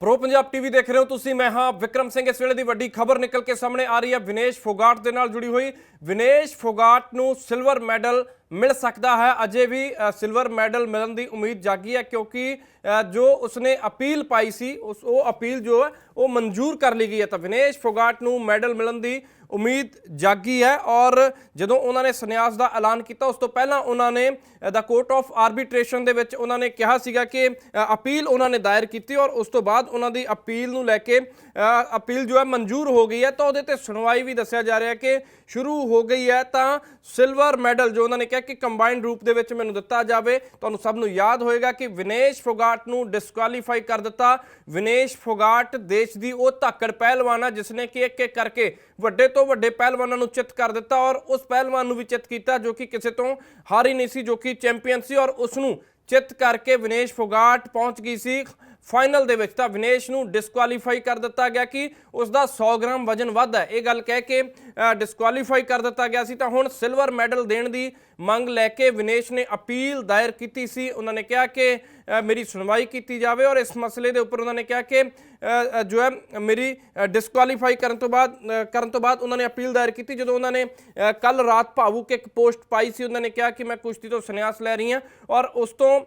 Pro Punjab TV ਦੇਖ ਰਹੇ ਹੋ ਤੁਸੀਂ, ਮੈਂ ਹਾਂ ਵਿਕਰਮ ਸਿੰਘ। ਇਸ ਵੇਲੇ ਦੀ ਵੱਡੀ ਖਬਰ ਨਿਕਲ ਕੇ ਸਾਹਮਣੇ ਆ ਰਹੀ ਹੈ। ਵਿਨੇਸ਼ ਫੋਗਾਟ ਦੇ ਨਾਲ ਜੁੜੀ ਹੋਈ ਵਿਨੇਸ਼ ਫੋਗਾਟ ਨੂੰ ਸਿਲਵਰ ਮੈਡਲ ਮਿਲ ਸਕਦਾ ਹੈ। ਅਜੇ ਵੀ ਸਿਲਵਰ ਮੈਡਲ ਮਿਲਣ ਦੀ ਉਮੀਦ ਜਾਗੀ ਹੈ ਕਿਉਂਕਿ ਜੋ ਉਸਨੇ ਅਪੀਲ ਪਾਈ ਸੀ, ਉਸ, ਉਹ ਅਪੀਲ ਜੋ ਹੈ, ਉਹ ਮਨਜ਼ੂਰ ਕਰ ਲਈ ਗਈ ਹੈ। ਤਾਂ ਵਿਨੇਸ਼ ਫੋਗਾਟ ਨੂੰ ਮੈਡਲ ਮਿਲਣ ਦੀ ਉਮੀਦ ਜਾਗੀ ਹੈ ਔਰ ਜਦੋਂ ਉਹਨਾਂ ਨੇ ਸੰਨਿਆਸ ਦਾ ਐਲਾਨ ਕੀਤਾ, ਉਸ ਤੋਂ ਪਹਿਲਾਂ ਉਹਨਾਂ ਨੇ ਦਾ ਕੋਰਟ ਆਫ ਆਰਬਿਟ੍ਰੇਸ਼ਨ ਦੇ ਵਿੱਚ ਉਹਨਾਂ ਨੇ ਕਿਹਾ ਸੀਗਾ ਕਿ ਅਪੀਲ ਉਹਨਾਂ ਨੇ ਦਾਇਰ ਕੀਤੀ ਔਰ ਉਸ ਤੋਂ ਬਾਅਦ ਉਹਨਾਂ ਦੀ ਅਪੀਲ ਨੂੰ ਲੈ ਕੇ ਅਪੀਲ ਜੋ ਹੈ, ਮਨਜ਼ੂਰ ਹੋ ਗਈ ਹੈ। ਤਾਂ ਉਹਦੇ ਤੇ ਸੁਣਵਾਈ ਵੀ ਦੱਸਿਆ ਜਾ ਰਿਹਾ ਕਿ ਸ਼ੁਰੂ ਹੋ ਗਈ ਹੈ। ਤਾਂ ਸਿਲਵਰ ਮੈਡਲ ਜੋ ਉਹਨਾਂ ਨੇ ਕਿਹਾ ਕਿ ਕੰਬਾਈਨਡ ਰੂਪ ਦੇ ਵਿੱਚ ਮੈਨੂੰ ਦਿੱਤਾ ਜਾਵੇ। ਤੁਹਾਨੂੰ ਸਭ ਨੂੰ ਯਾਦ ਹੋਏਗਾ ਕਿ ਵਿਨੇਸ਼ ਫੋਗਾਟ ਨੂੰ ਡਿਸਕੁਆਲੀਫਾਈ ਕਰ ਦਿੱਤਾ। ਵਿਨੇਸ਼ ਫੋਗਾਟ ਦੇਸ਼ ਦੀ ਉਹ ਧਾਕੜ ਪਹਿਲਵਾਨ ਆ ਜਿਸ ਨੇ ਕਿ ਇੱਕ ਇੱਕ ਕਰਕੇ ਵੱਡੇ ਤੋਂ ਵੱਡੇ ਪਹਿਲਵਾਨਾਂ ਨੂੰ ਚਿੱਤ ਕਰ ਦਿੱਤਾ ਔਰ ਉਸ ਪਹਿਲਵਾਨ ਨੂੰ ਵੀ ਚਿੱਤ ਕੀਤਾ, ਜੋ ਕਿ ਕਿਸੇ ਤੋਂ ਹਾਰ ਹੀ ਨਹੀਂ ਸੀ, ਜੋ ਕਿ ਚੈਂਪੀਅਨ ਸੀ ਔਰ ਉਸ ਨੂੰ ਚਿੱਤ ਕਰਕੇ ਵਿਨੇਸ਼ ਫੋਗਾਟ ਪਹੁੰਚ ਗਈ ਸੀ। ਫਾਈਨਲ ਦੇ ਵਿੱਚ ਤਾਂ ਵਿਨੇਸ਼ ਨੂੰ ਡਿਸਕੁਆਲੀਫਾਈ ਕਰ ਦਿੱਤਾ ਗਿਆ ਕਿ ਉਸ ਦਾ 100 ਗ੍ਰਾਮ ਵਜਨ ਵੱਧ ਹੈ। ਇਹ ਗੱਲ ਕਹਿ ਕੇ ਡਿਸਕੁਆਲੀਫਾਈ ਕਰ ਦਿੱਤਾ ਗਿਆ ਸੀ। ਤਾਂ ਹੁਣ ਸਿਲਵਰ ਮੈਡਲ ਦੇਣ ਦੀ ਮੰਗ ਲੈ ਕੇ ਵਿਨੇਸ਼ ਨੇ ਅਪੀਲ ਦਾਇਰ ਕੀਤੀ ਸੀ। ਉਹਨਾਂ ਨੇ ਕਿਹਾ ਕਿ ਮੇਰੀ ਸੁਣਵਾਈ ਕੀਤੀ ਜਾਵੇ ਔਰ ਇਸ ਮਸਲੇ ਦੇ ਉੱਪਰ ਉਹਨਾਂ ਨੇ ਕਿਹਾ ਕਿ ਜੋ ਹੈ, ਮੇਰੀ ਡਿਸਕੁਆਲੀਫਾਈ ਕਰਨ ਤੋਂ ਬਾਅਦ ਕਰਨ ਤੋਂ ਬਾਅਦ ਉਹਨਾਂ ਨੇ ਅਪੀਲ ਦਾਇਰ ਕੀਤੀ। ਜਦੋਂ ਉਹਨਾਂ ਨੇ ਕੱਲ ਰਾਤ ਭਾਵੁਕ ਇੱਕ ਪੋਸਟ ਪਾਈ ਸੀ, ਉਹਨਾਂ ਨੇ ਕਿਹਾ ਕਿ ਮੈਂ ਕੁਸ਼ਤੀ ਤੋਂ ਸੰਨਿਆਸ ਲੈ ਰਹੀ ਹਾਂ ਔਰ ਉਸ ਤੋਂ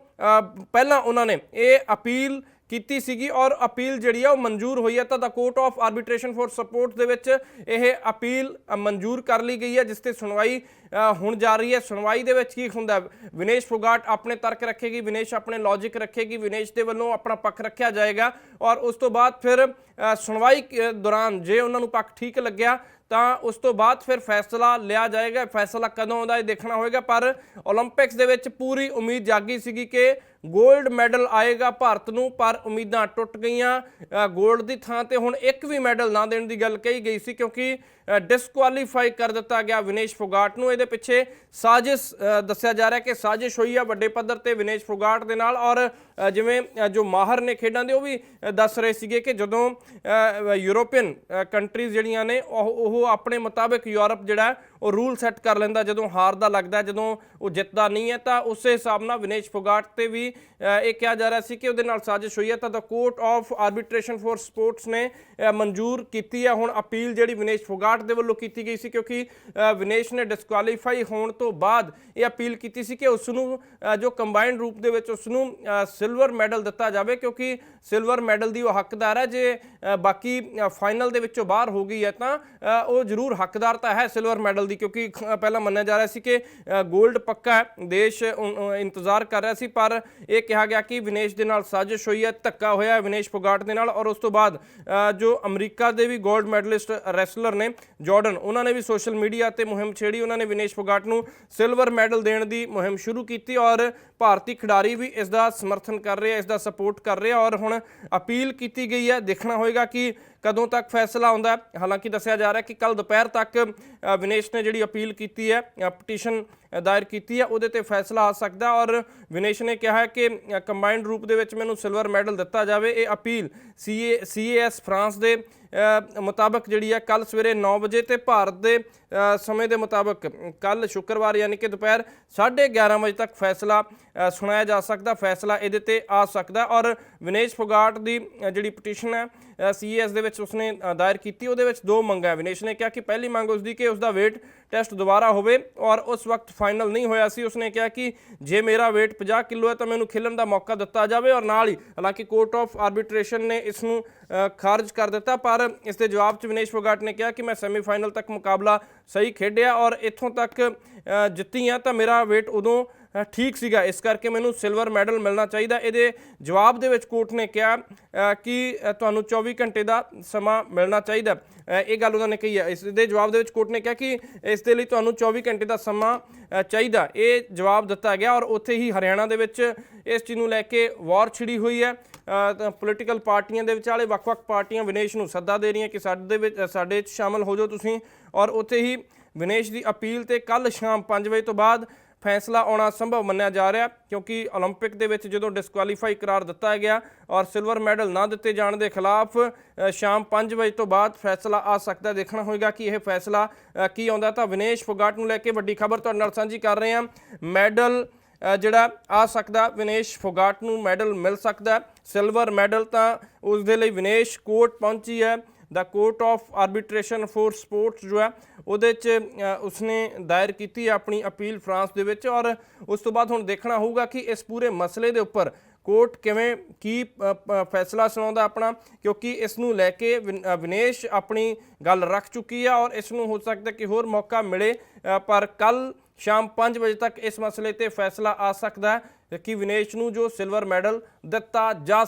ਪਹਿਲਾਂ ਉਹਨਾਂ ਨੇ ਇਹ ਅਪੀਲ ਕੀਤੀ ਸੀਗੀ ਔਰ ਅਪੀਲ ਜਿਹੜੀ ਆ ਉਹ ਮਨਜ਼ੂਰ ਹੋਈ ਹੈ। ਤਾਂ ਦਾ court of arbitration for sport ਦੇ ਵਿੱਚ ਇਹ ਅਪੀਲ ਮਨਜ਼ੂਰ ਕਰ ਲਈ ਗਈ ਹੈ, ਜਿਸ ਤੇ ਸੁਣਵਾਈ ਹੁਣ ਜਾ ਰਹੀ ਹੈ ਸੁਣਵਾਈ ਦੇ ਵਿੱਚ ਕੀ ਹੁੰਦਾ ਵਿਨੇਸ਼ ਫੋਗਾਟ ਆਪਣੇ ਤਰਕ ਰੱਖੇਗੀ, ਵਿਨੇਸ਼ ਆਪਣੇ ਲੌਜੀਕ ਰੱਖੇਗੀ, ਵਿਨੇਸ਼ ਦੇ ਵੱਲੋਂ ਆਪਣਾ ਪੱਖ ਰੱਖਿਆ ਜਾਏਗਾ ਔਰ ਉਸ ਤੋਂ ਬਾਅਦ ਫਿਰ ਸੁਣਵਾਈ ਦੌਰਾਨ ਜੇ ਉਹਨਾਂ ਨੂੰ ਪੱਖ ਠੀਕ ਲੱਗਿਆ ਤਾਂ ਉਸ ਤੋਂ ਬਾਅਦ ਫਿਰ ਫੈਸਲਾ ਲਿਆ ਜਾਏਗਾ। ਫੈਸਲਾ ਕਦੋਂ ਆਉਂਦਾ ਇਹ ਦੇਖਣਾ ਹੋਏਗਾ, ਪਰ 올림픽ਸ ਦੇ ਵਿੱਚ ਪੂਰੀ ਉਮੀਦ ਜਾਗੀ ਸੀਗੀ ਕਿ 골ਡ ਮੈਡਲ ਆਏਗਾ ਭਾਰਤ ਨੂੰ, ਪਰ ਉਮੀਦਾਂ ਟੁੱਟ ਗਈਆਂ। 골ਡ ਦੀ ਥਾਂ ਤੇ ਹੁਣ ਇੱਕ ਵੀ ਮੈਡਲ ਨਾ ਦੇਣ ਦੀ ਗੱਲ ਕਹੀ ਗਈ ਸੀ, ਕਿਉਂਕਿ ਡਿਸਕੁਆਲੀਫਾਈ ਕਰ ਦਿੱਤਾ ਗਿਆ ਵਿਨੇਸ਼ ਫੋਗਾਟ ਨੂੰ। ਇਹਦੇ ਪਿੱਛੇ ਸਾਜ਼ਿਸ਼ ਦੱਸਿਆ ਜਾ ਰਿਹਾ ਕਿ ਸਾਜ਼ਿਸ਼ ਹੋਈ ਆ ਵੱਡੇ ਪੱਧਰ ਤੇ ਵਿਨੇਸ਼ ਫੋਗਾਟ ਦੇ ਨਾਲ, ਔਰ ਜਿਵੇਂ ਜੋ ਮਾਹਰ ਨੇ ਖੇਡਾਂ ਦੇ, ਉਹ ਵੀ ਦੱਸ ਰਹੇ ਸੀਗੇ ਕਿ ਜਦੋਂ ਯੂਰੋਪੀਅਨ ਕੰਟਰੀਜ਼ ਜਿਹੜੀਆਂ ਨੇ ਉਹ ਉਹ ਆਪਣੇ ਮੁਤਾਬਕ ਯੂਰਪ ਜਿਹੜਾ ਉਹ ਰੂਲ ਸੈੱਟ ਕਰ ਲੈਂਦਾ, ਜਦੋਂ ਹਾਰਦਾ ਲੱਗਦਾ, ਜਦੋਂ ਉਹ ਜਿੱਤਦਾ ਨਹੀਂ ਹੈ, ਤਾਂ ਉਸੇ ਹਿਸਾਬ ਨਾਲ ਵਿਨੇਸ਼ ਫੋਗਾਟ ਤੇ ਵੀ ਇਹ ਕਿਹਾ ਜਾ ਰਿਹਾ ਸੀ ਕਿ ਉਹਦੇ ਨਾਲ ਸਾਜ਼ਿਸ਼ ਹੋਈ ਹੈ। ਤਾਂ ਦਾ court of arbitration for sports ਨੇ ਮਨਜ਼ੂਰ ਕੀਤੀ ਹੈ। ਹੁਣ ਅਪੀਲ ਜਿਹੜੀ ਵਿਨੇਸ਼ ਫੋਗਾਟ ਦੇ ਵੱਲੋਂ ਕੀਤੀ ਗਈ ਸੀ, ਕਿਉਂਕਿ ਵਿਨੇਸ਼ ਨੇ ਡਿਸਕੁਆਲੀਫਾਈ ਹੋਣ ਤੋਂ ਬਾਅਦ ਇਹ ਅਪੀਲ ਕੀਤੀ ਸੀ ਕਿ ਉਸ ਨੂੰ ਜੋ ਕੰਬਾਈਨਡ ਰੂਪ ਦੇ ਵਿੱਚ ਉਸ ਨੂੰ ਸਿਲਵਰ ਮੈਡਲ ਦਿੱਤਾ ਜਾਵੇ, ਕਿਉਂਕਿ ਸਿਲਵਰ ਮੈਡਲ ਦੀ ਉਹ ਹੱਕਦਾਰ ਹੈ। ਜੇ ਬਾਕੀ ਫਾਈਨਲ ਦੇ ਵਿੱਚੋਂ ਬਾਹਰ ਹੋ ਗਈ ਹੈ, ਤਾਂ ਉਹ ਜ਼ਰੂਰ ਹੱਕਦਾਰ ਤਾਂ ਹੈ ਸਿਲਵਰ ਮੈਡਲ ਦੀ, ਕਿਉਂਕਿ ਪਹਿਲਾਂ ਮੰਨਿਆ ਜਾ ਰਿਹਾ ਸੀ ਕਿ 골ਡ ਪੱਕਾ ਹੈ, ਦੇਸ਼ ਇੰਤਜ਼ਾਰ ਕਰ ਰਿਹਾ ਸੀ, ਪਰ ਇਹ ਕਿਹਾ ਗਿਆ ਕਿ ਵਿਨੇਸ਼ ਦੇ ਨਾਲ ਸਾਜ਼ਿਸ਼ ਹੋਈ ਹੈ, ਧੱਕਾ ਹੋਇਆ ਵਿਨੇਸ਼ ਫੋਗਾਟ ਦੇ ਨਾਲ, ਔਰ ਉਸ ਤੋਂ ਬਾਅਦ ਜੋ ਅਮਰੀਕਾ ਦੇ ਵੀ 골ਡ ਮੈਡਲਿਸਟ ਰੈਸਲਰ ਨੇ, ਜਾਰਡਨ, ਉਹਨਾਂ ਨੇ ਵੀ ਸੋਸ਼ਲ ਮੀਡੀਆ ਤੇ ਮੁਹਿੰਮ ਛੇੜੀ, ਉਹਨਾਂ ਨੇ ਵਿਨੇਸ਼ ਫੋਗਾਟ ਨੂੰ ਸਿਲਵਰ ਮੈਡਲ ਦੇਣ ਦੀ ਮੁਹਿੰਮ ਸ਼ੁਰੂ ਕੀਤੀ, ਔਰ ਭਾਰਤੀ ਖਿਡਾਰੀ ਵੀ ਇਸ ਦਾ ਸਮਰਥਨ ਕਰ ਰਹੇ ਆ ਇਸ ਦਾ ਸਪੋਰਟ ਕਰ ਰਹੇ ਆ ਔਰ ਹੁਣ ਅਪੀਲ ਕੀਤੀ ਗਈ ਹੈ, ਦੇਖਣਾ ਹੋਏਗਾ ਕਿ ਕਦੋਂ ਤੱਕ ਫੈਸਲਾ ਆਉਂਦਾ ਹਾਲਾਂਕਿ ਦੱਸਿਆ ਜਾ ਰਿਹਾ ਕਿ ਕੱਲ ਦੁਪਹਿਰ ਤੱਕ ਵਿਨੇਸ਼ ਨੇ ਜਿਹੜੀ ਅਪੀਲ ਕੀਤੀ ਹੈ ਪਟੀਸ਼ਨ ਦਾਇਰ ਕੀਤੀ ਹੈ, ਉਹਦੇ ਤੇ ਫੈਸਲਾ ਆ ਸਕਦਾ ਔਰ ਵਿਨੇਸ਼ ਨੇ ਕਿਹਾ ਹੈ ਕਿ ਕੰਬਾਈਨਡ ਰੂਪ ਦੇ ਵਿੱਚ ਮੈਨੂੰ ਸਿਲਵਰ ਮੈਡਲ ਦਿੱਤਾ ਜਾਵੇ। ਇਹ ਅਪੀਲ ਸੀਏ ਸੀਏਐਸ ਫਰਾਂਸ ਦੇ ਮੁਤਾਬਕ ਜਿਹੜੀ ਹੈ ਕੱਲ ਸਵੇਰੇ 9 ਵਜੇ ਤੇ ਭਾਰਤ ਦੇ ਸਮੇਂ ਦੇ ਮੁਤਾਬਕ ਕੱਲ ਸ਼ੁੱਕਰਵਾਰ ਯਾਨੀ ਕਿ ਦੁਪਹਿਰ 11:30 ਵਜੇ ਤੱਕ ਫੈਸਲਾ ਸੁਣਾਇਆ ਜਾ ਸਕਦਾ, ਫੈਸਲਾ ਇਹਦੇ ਤੇ ਆ ਸਕਦਾ ਔਰ ਵਿਨੇਸ਼ ਫੋਗਾਟ ਦੀ ਜਿਹੜੀ ਪਟੀਸ਼ਨ ਹੈ ਸੀਐਸ ਦੇ ਵਿੱਚ ਉਸਨੇ ਦਾਇਰ ਕੀਤੀ। ਉਹਦੇ ਵਿੱਚ ਦੋ ਮੰਗਾਂ ਵਿਨੇਸ਼ ਨੇ ਕਿਹਾ ਕਿ ਪਹਿਲੀ ਮੰਗ ਉਸਦੀ ਕਿ ਉਸਦਾ weight ਟੈਸਟ ਦੁਬਾਰਾ ਹੋਵੇ ਔਰ ਉਸ ਵਕਤ ਫਾਈਨਲ ਨਹੀਂ ਹੋਇਆ ਸੀ, ਉਸਨੇ ਕਿਹਾ ਕਿ ਜੇ ਮੇਰਾ weight 50 ਕਿਲੋ ਹੈ ਤਾਂ ਮੈਨੂੰ ਖੇਲਣ ਦਾ ਮੌਕਾ ਦਿੱਤਾ ਜਾਵੇ ਔਰ ਨਾਲ ਹੀ ਹਾਲਾਂਕਿ ਕੋਰਟ ਆਫ ਆਰਬਿਟ੍ਰੇਸ਼ਨ ਨੇ ਇਸ ਨੂੰ ਖਾਰਜ ਕਰ ਦਿੱਤਾ, ਪਰ ਇਸ ਦੇ ਜਵਾਬ 'ਚ ਵਿਨੇਸ਼ ਫੋਗਾਟ ਨੇ ਕਿਹਾ ਕਿ ਮੈਂ ਸੈਮੀਫਾਈਨਲ ਤੱਕ ਮੁਕਾਬਲਾ ਸਹੀ ਖੇਡਿਆ ਔਰ ਇੱਥੋਂ ਤੱਕ ਜਿੱਤੀ ਆ ਤਾਂ ਮੇਰਾ weight ਉਦੋਂ ਠੀਕ ਸੀਗਾ। ਇਸ ਕਰਕੇ ਮੈਨੂੰ ਸਿਲਵਰ ਮੈਡਲ ਮਿਲਣਾ ਚਾਹੀਦਾ। ਇਹਦੇ ਜਵਾਬ ਦੇ ਵਿੱਚ ਕੋਰਟ ਨੇ ਕਿਹਾ ਕਿ ਤੁਹਾਨੂੰ 24 ਘੰਟੇ ਦਾ ਸਮਾਂ ਮਿਲਣਾ ਚਾਹੀਦਾ। ਇਹ ਗੱਲ ਉਹਨਾਂ ਨੇ ਕਹੀ ਹੈ। ਇਸ ਦੇ ਜਵਾਬ ਦੇ ਵਿੱਚ ਕੋਰਟ ਨੇ ਕਿਹਾ ਕਿ ਇਸ ਦੇ ਲਈ ਤੁਹਾਨੂੰ 24 ਘੰਟੇ ਦਾ ਸਮਾਂ ਚਾਹੀਦਾ। ਇਹ ਜਵਾਬ ਦਿੱਤਾ ਗਿਆ ਔਰ ਉੱਥੇ ਹੀ ਹਰਿਆਣਾ ਦੇ ਵਿੱਚ ਇਸ ਚੀਜ਼ ਨੂੰ ਲੈ ਕੇ ਵਾਰ ਛਿੜੀ ਹੋਈ ਹੈ। ਪੋਲੀਟੀਕਲ ਪਾਰਟੀਆਂ ਦੇ ਵਿਚਾਲੇ ਵੱਖ-ਵੱਖ ਪਾਰਟੀਆਂ ਵਿਨੇਸ਼ ਨੂੰ ਸੱਦਾ ਦੇ ਰਹੀਆਂ ਕਿ ਸਾਡੇ ਵਿੱਚ ਸਾਡੇ 'ਚ ਸ਼ਾਮਲ ਹੋ ਜਾਓ ਤੁਸੀਂ। ਔਰ ਉੱਥੇ ਹੀ ਵਿਨੇਸ਼ ਦੀ ਅਪੀਲ ਤੇ ਕੱਲ ਸ਼ਾਮ 5 ਵਜੇ ਤੋਂ ਬਾਅਦ ਫੈਸਲਾ ਆਉਣਾ ਸੰਭਵ ਮੰਨਿਆ ਜਾ ਰਿਹਾ ਕਿਉਂਕਿ 올림픽 ਦੇ ਵਿੱਚ ਜਦੋਂ ਡਿਸਕੁਆਲੀਫਾਈ ਕਰਾਰ ਦਿੱਤਾ ਗਿਆ ਔਰ ਸਿਲਵਰ ਮੈਡਲ ਨਾ ਦਿੱਤੇ ਜਾਣ ਦੇ ਖਿਲਾਫ ਅ, ਸ਼ਾਮ 5 ਵਜੇ ਤੋਂ ਬਾਅਦ ਫੈਸਲਾ ਆ ਸਕਦਾ ਹੈ। ਦੇਖਣਾ ਹੋਏਗਾ ਕਿ ਇਹ ਫੈਸਲਾ ਅ, ਕੀ ਆਉਂਦਾ ਤਾਂ ਵਿਨੇਸ਼ ਫੋਗਾਟ ਨੂੰ ਲੈ ਕੇ ਵੱਡੀ ਖਬਰ ਤੁਹਾਡੇ ਨਾਲ ਸਾਂਝੀ ਕਰ ਰਹੇ ਹਾਂ ਮੈਡਲ ਅ, ਜਿਹੜਾ ਆ ਸਕਦਾ ਵਿਨੇਸ਼ ਫੋਗਾਟ ਨੂੰ ਮੈਡਲ ਮਿਲ ਸਕਦਾ ਸਿਲਵਰ ਮੈਡਲ ਤਾਂ ਉਸ ਦੇ ਲਈ ਵਿਨੇਸ਼ ਕੋਰਟ ਪਹੁੰਚੀ ਹੈ ਦਾ court of arbitration for sports ਜੋ ਹੈ, ਉਹਦੇ 'ਚ ਉਸਨੇ ਦਾਇਰ ਕੀਤੀ ਹੈ ਆਪਣੀ ਅਪੀਲ ਫਰਾਂਸ ਦੇ ਵਿੱਚ ਔਰ ਉਸ ਤੋਂ ਬਾਅਦ ਹੁਣ ਦੇਖਣਾ ਹੋਊਗਾ ਕਿ ਇਸ ਪੂਰੇ ਮਸਲੇ ਦੇ ਉੱਪਰ ਕੋਰਟ ਕਿਵੇਂ, ਕੀ ਫੈਸਲਾ ਸੁਣਾਉਂਦਾ ਆਪਣਾ, ਕਿਉਂਕਿ ਇਸ ਨੂੰ ਲੈ ਕੇ ਵਿਨ- ਵਿਨੇਸ਼ ਆਪਣੀ ਗੱਲ ਰੱਖ ਚੁੱਕੀ ਹੈ ਔਰ ਇਸ ਨੂੰ ਹੋ ਸਕਦਾ ਕਿ ਹੋਰ ਮੌਕਾ ਮਿਲੇ ਪਰ ਕੱਲ ਸ਼ਾਮ 5 ਵਜੇ ਤੱਕ ਇਸ ਮਸਲੇ ਤੇ ਫੈਸਲਾ ਆ ਸਕਦਾ ਹੈ ਕਿ ਵਿਨੇਸ਼ ਨੂੰ ਜੋ ਸਿਲਵਰ ਮੈਡਲ ਦਿੱਤਾ ਜਾ